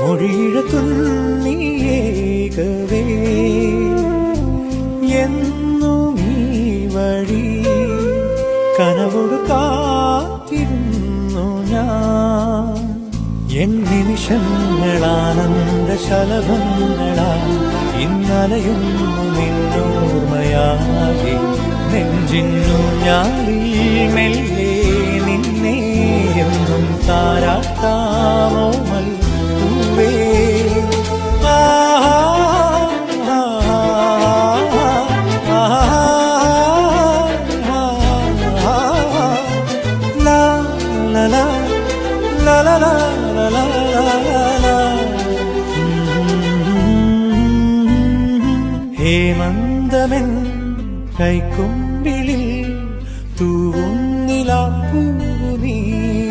മൊഴിഴ തുന്നിയേകവേ എന്നും ഈ വഴി കനവോട് കാത്തിരുന്നു ഞാൻ. എൻ നിമിഷങ്ങളാനന്ദ ശലഭങ്ങളാ ഇന്നലയുന്നു നിന്നോർമ്മയാകെ. നെഞ്ചിന്നു ഞാളിൽ മെല്ലെ താരാട്ടാമോ പൂവേ ഹേമന്തമെൻ കൈക്കുമ്പിളിൽ തൂവും നിലാപ്പൂ